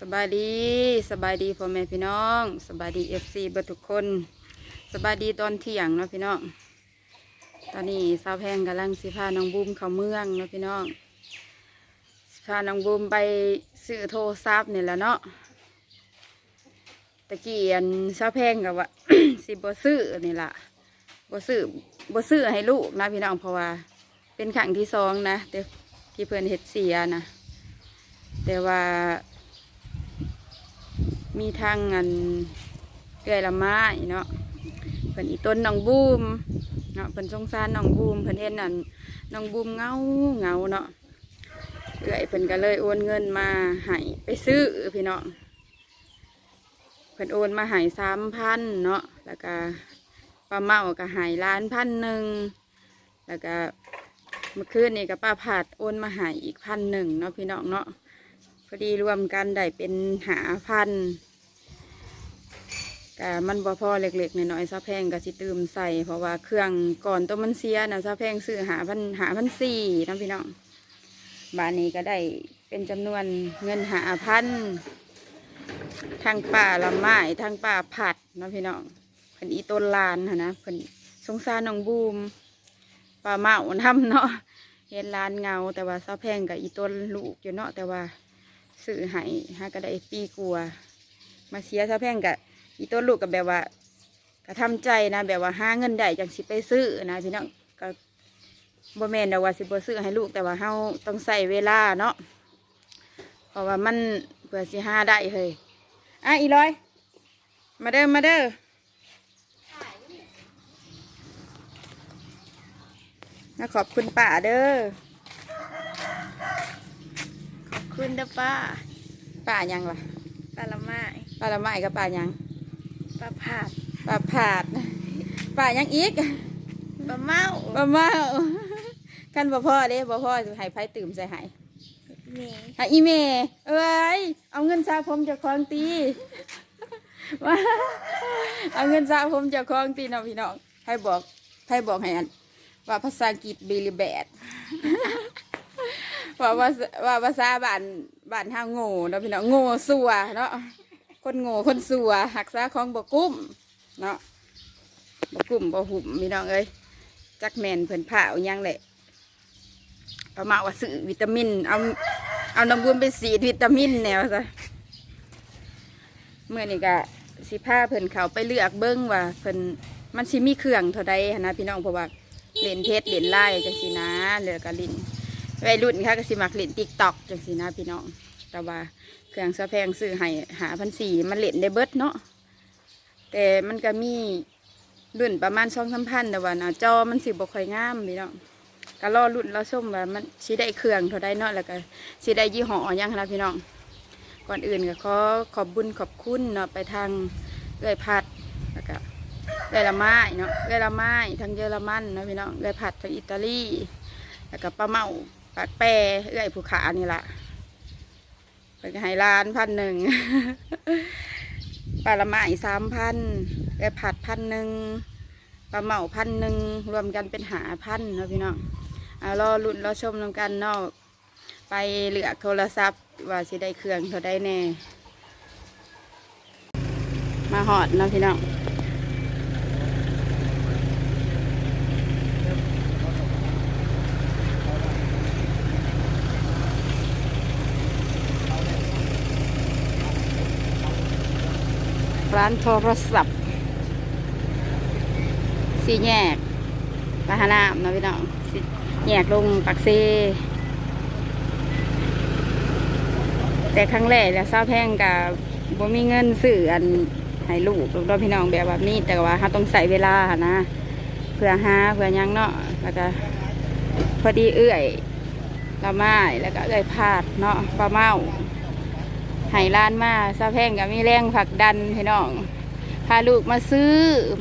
สบายดีสบายดีพ่อแม่พี่น้องสบายดีเอฟซีบิดทุกคนสบายดีตอนเที่ยงเนาะพี่น้องตอนนี้สาวแพงกำลังสิพาน้องบูมเข้าเมืองเนาะพี่น้องสิพาน้องบูมไปซื้อโทรศัพท์นี่แหละเนาะตะกี้อันสาวแพงกับว่าสิบ่ซื้อนี่ล่ะบ่ซื้อบ่ซื้อให้ลูกนะพี่น้องเพราะว่าเป็นครั้งที่สองนะแต่ที่เพิ่นเฮ็ดเสียนะแต่ว่า มีทางอันเกอยละไม้เนาะเพิ่นอีต้นน้องบูมเนาะเพิ่นสงสารน้องบูมเพิ่นเห็นอันน้องบูมเงาเงาเนาะเอื้อยเพิ่นก็เลยโอนเงินมาให้ไปซื้อพี่น้องเพิ่นโอนมาให้สามพันเนาะแล้วก็ป้าเมาก็ให้ล้านพันหนึ่งแล้วก็เมื่อคืนนี่ก็ป้าผัดโอนมาให้อีกพันหนึ่งเนาะพี่น้องเนาะพอดีรวมกันได้เป็นหาพัน กะมันบ่พอเล็กๆน้อยๆซาแพงก็สิตืมใส่เพราะว่าเครื่องก่อนตัวมันเสียนะซาแพงซื้อหาพันหาพันสี่นะพี่น้องบานนี้ก็ได้เป็นจำนวนเงินหาพันทางป่าละไม้ทางป่าผัดนะพี่น้องเพิ่นอีต้นลานหั้นะเพิ่นสงสารน้องบูมป่าเมาทำเนาะเห็นลานเงา แต่ว่าซาแพงกับอีต้นลูกอยู่เนาะแต่ว่าซื้อให้ฮะก็ได้ปีกลัวามาเสียซะแพงกะ อีต้นลูกกับแบบว่าก็ทำใจนะ แบบว่าหาเงินได้จังสิไปซื้อนะพี่น้องก็บ่แม่นดอกว่าสิบ่ซื้อให้ลูกแต่ว่าเฮาต้องใส่เวลาเนาะเพราะว่ามันเพื่อสิหาได้เฮ้ยอะอีร้อย มาเด้อมาเด้อนะขอบคุณป้าเด้อขอบคุณเด้อป้าป้ายังล่ะปลาละไม้ป้าละไม้กับป้ายัง ปลาผาดป้าผาดป้ายังอีกปลาเมาป้าเมากันบ่พ่อเด้บ่พ่อสิให้ไผตื่มใส่ให้เมให้อีเมเอ้ยเอาเงินสระผมเจากคลองตีว่าเอาเงินสระผมเจากคลองตีเนาะพี่น้องให้บอกให้บอกให้อันว่าภาษาอังกฤษบิลิแบดว่าว่าว่าภาษาบ้านบ้านห้าโง่เนาะพี่น้องโง่สัวเนาะ คนโง่คนสัวหักษาของบกุ้มเนาะบกุ้มบหุ่มพี่น้องเอ้ยจักแมนเพิ่นผ่าเอายังแหละประมาณว่าซื้อวิตามิน เอาเอาน้ำบุญไปสีดวิตามินแนวซะเมื่อนี่ก็สิผ้าเพิ่นเขาไปเลือกเบิ้งว่าเพิ่นมันสิมีเครื่องเท่าใดนะพี่น้องเพราะว่าเลนเพชรเล่นไล่จังสินะเหลือก็ลินวัยรุ่นค่ะก็สิมักเลนติ๊กต็อกจังสินะพี่น้อง แต่ว่าเครื่องสะแพงซื้อให้หาพันสี่มันเล่นได้เบิดเนาะแต่มันก็มีรุ่นประมาณสองสามพันแต่ว่าหน้าจอมันสิบ่ค่อยงามพี่น้องก็รอรุ่นรอชมว่ามันสิได้เครื่องเท่าใดเนาะแล้วก็สิได้ยี่ห้อยังนะพี่น้องก่อนอื่นก็ขอขอบบุญขอบคุณเนาะไปทางเอื้อยพัดแล้วก็เอื้อยละไม้เนาะเอื้อยละไม้ทางเยอรมันเนาะพี่น้องเอื้อยพัดทางอิตาลีแล้วก็ป้าเมาปากแปรเอื้อยผู้ขานี่ละ เพิ่นก็ให้ล้านพันหนึ่งปลาละไม้สามพันเอื้อยผัดพันหนึ่งปลาเมาพันหนึ่งรวมกันเป็นหาพันเนาะพี่น้องรอลุ้นรอชมนำกันเนาะไปเหลือโทรศัพท์ว่าสิได้เครื่องเท่าได้แน่ มาหอดเนาะพี่น้อง ร้านโทรศัพท์สีแยกปาหานามนะพี่น้องสิแยกลงปักเซแต่ครั้งแรกแล้วเศร้าแพงกับบ่มีเงินซื้ออันให้ลูกลูกน้องพี่น้องแบบแบบนี้ แต่ว่าเขาต้องใส่เวลานะ เพื่อหาเพื่อยังเนาะแล้วก็พอดีเอื้อยละไม้แล้วก็เอื้อยพาดเนาะปลาเมา ให้ร้านมาซาแพงกับมีแรงผลักดันพี่น้องพาลูกมาซื้อ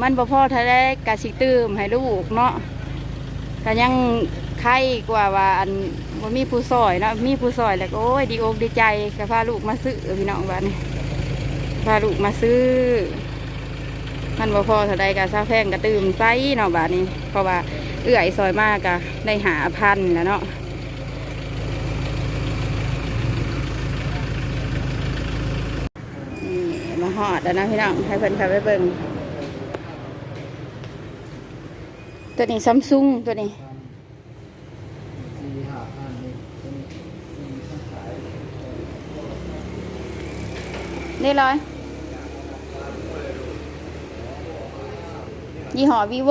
มันบ่พ่อทะเลกะสิตืมให้ลูกเนาะก็ยังไข่กว่าว่าอันบ่มีผู้ซอยเนาะมีผู้ซอยแล้วก็โอ้ยดีอกดีใจก็พาลูกมาซื้อพี่น้องบ้านพาลูกมาซื้อ มันบ่พอเท่าใดกะซาแพงก็ตื่มไซเนาะบ้านนี้ เพราะว่าเอื้อยซอยมากกะได้หาพันแล้วเนาะ มา หอดแล้วนะพี่น้องให้เพิ่นเข้าไปเบิ่งตัวนี้ซัมซุงตัวนี้สี่ห้าพันนี่เป็นมีทั้งขายนี่ร้อยยี่ห้อวีโว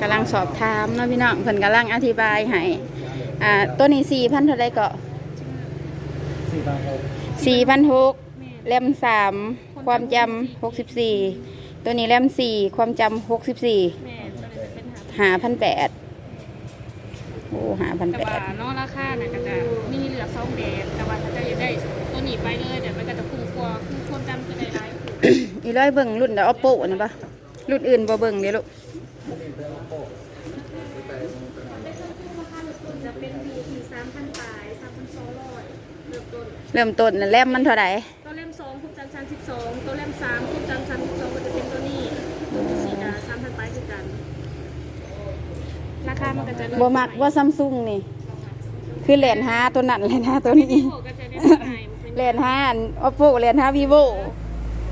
กำลังสอบถามเนาะพี่น้องเพิ่นกำลังอธิบายให้อ่าตัวนี้สี่พันเท่าไรก็สี่พันหกสี่พันหกแรมสามความจำหกสิบสี่ตัวนี้แรมสี่ความจำหกสิบสี่แม่ตัวนี้จะเป็นหาหาพันแปดโอ้หาพันแต่แปว่าดเนอกราคาน่ะก็จะมีเหลือสองแดดแต่ว่าถ้าจะอยากได้ตัวนี้ไปเลยเดี๋ยวมันก็จะคุ้มกว่าคือความจำคือได้หลายคืออีร้อยเบิ่งรุ่นเดอ oppo นะปะรุ่นอื่นบ่เบิ่งเดี๋ยวลูก จะเป็นอยู่ที่สามพันปลายสามพันสองร้อยเริ่มต้น เริ่มต้นน่ะแรมมันเท่าไหร่ตัวเล่มสองคุ้มจำชั้นสิบสองตัวเล่มสามคุ้มจำชั้นสิบสองก็จะเป็นตัวนี้ตัวที่สี่ดาสามพันปลายคือกัน ราคามันก็จะเริ่บ่มักว่าซัมซุงนี่ คือแหลนห้าตัวนั้นเลยนะตัวนี้พี่โบก็จะได้เท่าไหร่แหลนห้า oppo แหลนห้า vivo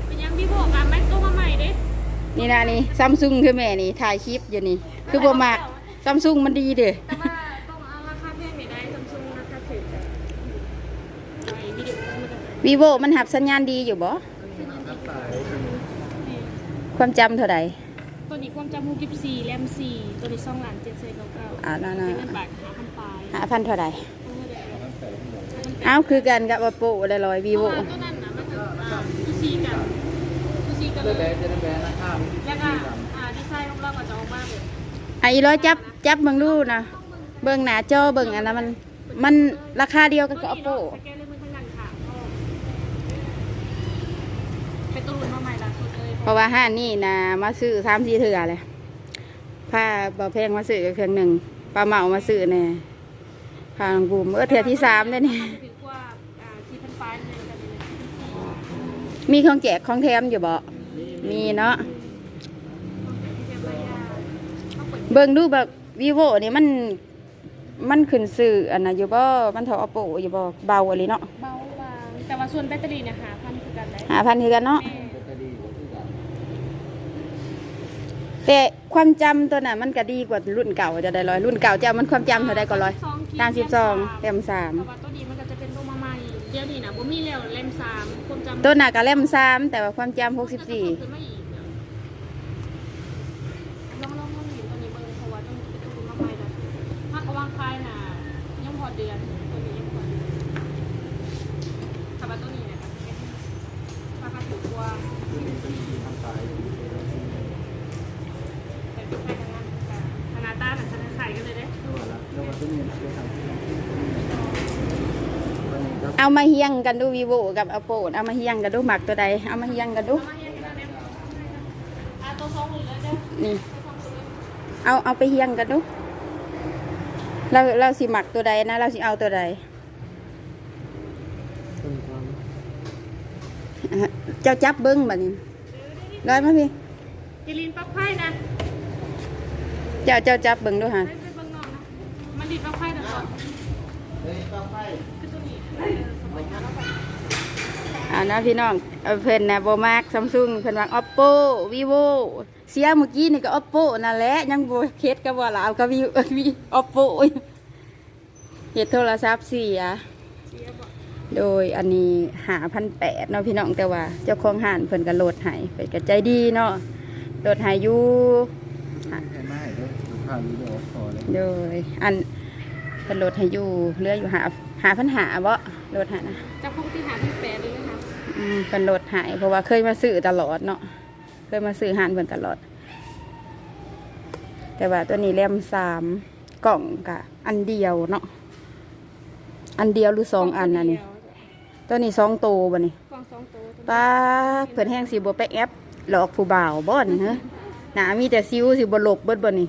เป็นยังพี่โบกันไม่ตัวมาใหม่เด้นี่นะนี่ซัมซุงคือแม่นี่ถ่ายคลิปอยู่นี่ คือบ่มักซัมซุงมันดีเด้แต่ว่าต้องเอาราคาแพงไม่ได้ซัมซุงราคาถูกแต่ไอ้วิดีโอ มันจะ vivo มันหับสัญญาณดีอยู่บ่ความจำเท่าไหร่ตัวนี้ความจำหกสิบสี่แรมสี่ตัวนี้สองล้านเจ็ดแสนเก้าเก้าอ่านั่นเป็นน่ะเงินบาทหาพันปลายหาพันเท่าไหร่ต้องเงินเดือนอ้าวคือกันกับ oppo เลยร้อยเพราะ vivo ว่าตัวนั้นนะมันจะอ่าทุซีกันทุซีกันเลืเลอกแบรยนด์จะได้แบรนด์ราคาแล้วก็อ่าดีไซน์ของเราก็จะออกมาแบบไอ้ร้อยจับจับเบิ่งดูนะเบิ่งหน้าจอเบิ่งอันนั้นมันมันราคาเดียวกันกับ oppo สแกนเลยมือข้างหลังค่ะเป็นตัวรุ่นมาใหม่ล่าสุดเลย เพ ราะว่าห้านนี่นะมาซื้อสามสี่เถื่อเลยพาบ่แพงมาซื้อเครื่องหนึ่งปลาเหมามาซื้อแน่พาหลวงบูมเออเถื่อที่สามเลยนี่ถือว่าอ่าสี่พันปลายเลยกันเลยมีของแจกของแถมอยู่บ่มีเนาะเบิ่งดูแบบวีโวนี่มันมันขึ้นสื่ออันน่ะอยู่บ่ มันเท่า oppo อยู่บ่ เบาอะไรเนาะ เบาบางแต่ว่าส่วนแบตเตอรี่เนี่ยหาพันคือกันได้หาพันคือกันเนาะ แม่ จะดีกว่าที่กัน แต่ความจำตัวน่ะมันก็ดีกว่ารุ่นเก่าจะได้ร้อยรุ่นเก่าจะมันความจำเท่าใดก็ร้อยตามสิบสองแรมสามแต่ว่าตัวนี้มันก็จะเป็นตัวมาใหม่เดี๋ยวนี้นะบ่มีแล้วแรมสามความจำตัวหนักกับแรมสามแต่ว่าความจำหกสิบสี่ขึ้นมาอีกลองลองลองเห็นตัวนี้เบิ่งเพราะว่าต้องเป็นตัวมาใหม่แล้วถ้าเขาวางคายน่ะยังพอเดือนตัวนี้ยังพอเดือนแต่ว่าตัวนี้เนี่ยก็จะเป็นราคาถูกกว่า ตัวนี้เป็นสี่พันขาย แต่เป็นไปทางนั้นค่ะขนาดต้านอะจะขายกันเลยเด้ แล้วว่าละแล้วว่าตัวนี้เป็นทางที่ตัวนี้ครับ เอามาเฮียงกันดูวีโวกับ oppo เอามาเฮียงกันดูหมักตัวใด เอามาเฮียงกันดูมาเฮียกันเนี่ยอะตัวสองหมื่นเลยเด้อนี่ เอาเอาไปเฮียงกันดูเราเราสิหมักตัวใดนะ เราสิเอาตัวใดตัวนี้ความเจ้าจับเบิ้งแบบนี้ร้อยมาพี่จิลินปลั๊กไพ่นะเจ้าเจ้าจับเบิ้งดูฮะไปไปเบิ่งนอกนะมันดีดปลั๊กไพ่นะก่อนเฮ้ยต้ องให้คือตัวนี้เอานะพี่น้องเอาเพิ่นนะโบมากซัมซุงเพิ่นวาง oppo vivo เสียเมื่อกี้นี่ก็ oppo นั่นแหละยังโบเคสกับว่าลาวกับวีวี oppo เฮ็ดโทรศัพท์เสียเสียบอกโดยอันนี้หาพันแปดเนาะพี่น้องแต่ว่า เจ้าของห้านเพิ่นก็โหลดให้เพิ่นก็ใจดีเนาะโหลดให้อยู่โดยอันเพิ่นโหลดให้อยู่เลืออยู่หา หาพันหาบ่โหลดให้นะจากพวกที่หาที่แปดเลยนะคะอืมเพิ่นโหลดให้เพราะว่าเคยมาซื้อตลอดเนาะเคยมาซื้อห้านเพิ่นตลอด แต่ว่าตัวนี้แรมสามกล่องกะอันเดียวเนาะอันเดียวหรือสองอันนะนี่ตัวนี้สองโตวบ่นี่กล่องสองตัวตัวนี้ป้าเพิ่นแห้งสิบ่ไปแอปหลอกผู้บ่าวบ่นี่ฮะหนามีแต่ซิวสิบ่หลบเบิดบ่นี่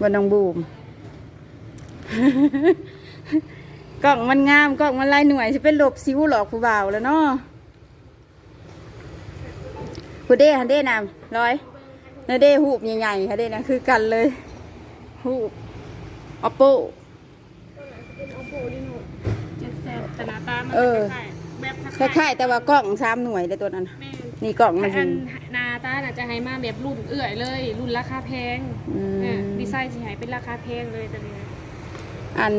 บ่น้องบูม กล้องมันงามกล้องมันลายหน่วยสิเป็นหลบซิวหลอกผู้บ่าวแล้วเนาะผู้เด้หันเด้นำร้อยหนเด้หูบใหญ่ๆค่ะเด้นะคือกันเลยหูบ oppo เป็นโอโปลิโนเจ็ดแสนแต่หน้าตามันเออแบบคล้ายๆแต่ว่ากล้องสามหน่วยเลยตัวนั้นน่ะแม่นนี่กล่องมันอัสินหนาตาน่ะจะให้มาแบบรุ่นเอื่อยเลย รุ่นราคาแพงอืมเนี่ยดีไซน์สิให้เป็นราคาแพงเลยแต่เนี่ย อัน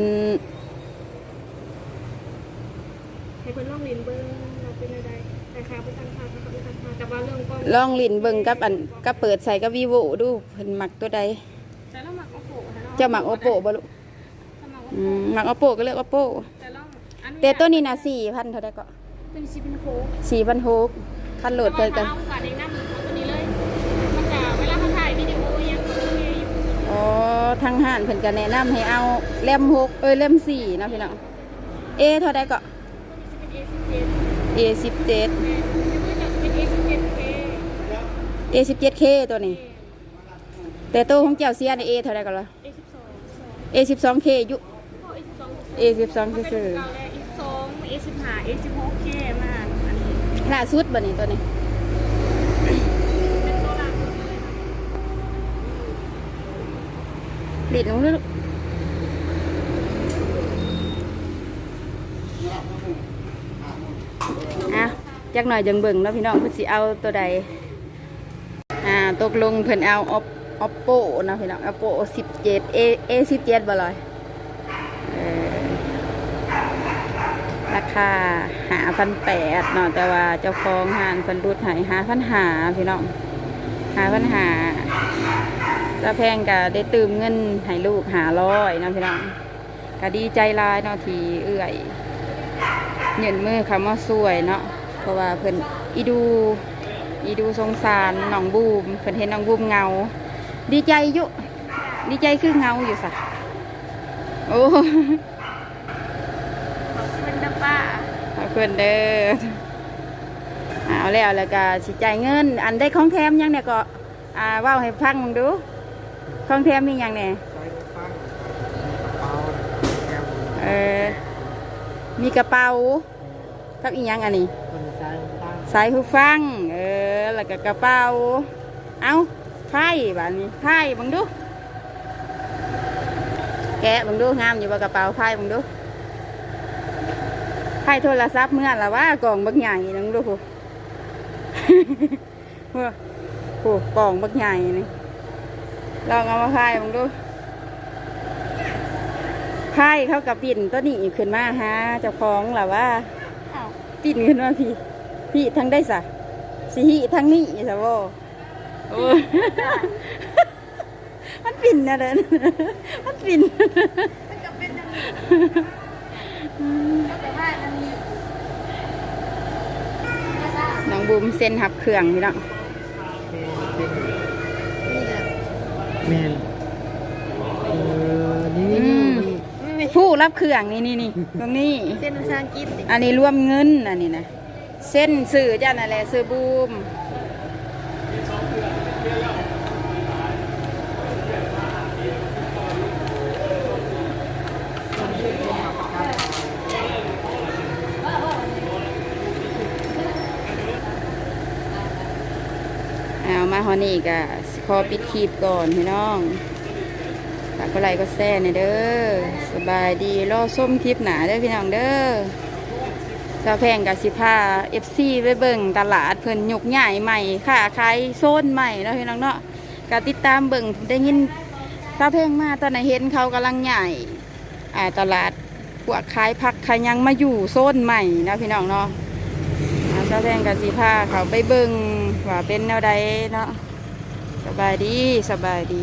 ให้เพิ่นลองเรียนเบิ่งเราเป็นอะไรราคาเป็นตั้งค่าราคาเป็นตั้งค่าแต่ว่าเรื่องกล้องลองลิ้นเบิ่งกับอันกับเปิดใส่กับ vivo ดูเพิ่นมักตัวใดแต่เราหมักโอโปนะเนาะเจ้ามัก oppo บ่ลูกถ้าหมักอืมมัก oppo ก็เลือก oppo แต่ลองอันแต่ตัวนี้น่ะ4,000เท่าใดก็เป็นซิเป็นโค้ก4,600คันโหลดเพิ่นกักันนเอาเองน้ำตัวนี้เลยมันจะเวลาเขาถ่ายวิดีโอยังโอเคอยู่ อ๋อ ทางห้านเพิ่นก็แนะนำให้เอาเล่ม6เอ้ยเล่ม4เนาะพี่น้อง A เท่าใดก็เป็น A17 A17 แม่จะเป็น A17A A17K ตัวนี้ แต่ตัวของเจ้าเสียใน A เท่าใดก็ล่ะ A12 A12K อยู่ A12 มันเป็นซื่อเก่าแล้ว A12 A15 A16K มาอันนี้ๆล่าสุดบัดนี้ตัวนี้ เป็นตัวล่าสุดเลย ลิ้นลงลยลูกอะจักหน่อยจังเบิ่งเนาะพี่น้องเพิ่นสิเอาตัวใด อ่า ตกลงเพิ่นเอา Op- oppo เนะพี่น้อง oppo 17 a a 17บ่ลอยเออราคาหาพันแปดเนาะแต่ว่าเจ้าของห้านเพิ่นรุดให้หาพันหาพี่น้องหาพันหา ถ้าแพงก็ได้ตืมเงินให้ลูกหาร้อยเนาะพี่น้องก็ดีใจหลายเนาะที่เอื้อยเงินมือคำว่าสวยเนาะเพราะว่าเพิ่นอีดูอีดูสงสารน้องบูมเพิ่นเห็นน้องบูมเหงา ดีใจอยู่ดีใจคือเหงาอยู่สะโอ้ขอบคุณนะป้าขอบคุณเด้อเอาแล้วแล้วก็สิจ่ายเงิน อันได้ของแถมยังเนี่ยก็อ่าเว้าให้ฟังมึงดู ของแถมมีหยังเนี่ยใช้ฟังกระเป๋าเออ มีกระเป๋ากับอีหยังอันนี้ใสายหูฟัง เออ แล้วก็กระเป๋า เอาไพ่แบบนี้ไพ่บังดู แกะบังดู งามอยู่บ่กระเป๋าไพ่บังดูไพ่โทรศัพท์เมื่อละว่ากล่องบักใหญ่นังดูผู้ผู้ผู้กล่องบักใหญ่นี่ ลองเอามาไพ่บังดูไพ่เข้ากับปิ่นตัวนี้ขึ้นมาฮะเจ้าของล่ะว่าอ้าวปิ่นขึ้นมาพี่ พี่ทั้งได้สะสิหิทั้งนี้สะบ่โอ้ยมันปิ่นนะเด้อมันปิ่นมันก็เป็นอย่างนี้ก็แต่ว่ามันมีน้องบูมเซ็นหับเครื่องพี่น้อง นี่แหละ แมนเออนี่อืมผู้รับเครื่องนี่นี่นี่ตรงนี้ เส้นภาษาอังกฤษดิอันนี้รวมเงินอันนี้นะเส้นสื่อจ้านั่นแหละสื่อบูมเอามาฮอนี่ก็สิ ขอปิดคลิปก่อนพี่น้องฝากก็ไลค์ก็แซ่เนี่เด้อสบายดีรอส้มคลิปหนาเด้อพี่น้องเด้อสาวแพงกับสิพาเอฟซีไปเบิ่งตลาดเพิ่นยกใหญ่ใหม่ค่ะขายโซนใหม่เนาะพี่น้องเนาะก็ติดตามเบิ่งได้ยินสาวแพงมาตอนไหนเห็นเขากำลังใหญ่อ่าตลาดพวกขายผักขายยังมาอยู่โซนใหม่นะพี่น้องเนาะอ่าสาวแพงกับสิพาเขาไปเบิ่งว่าเป็นแนวใดเนาะ บายดีสบายดี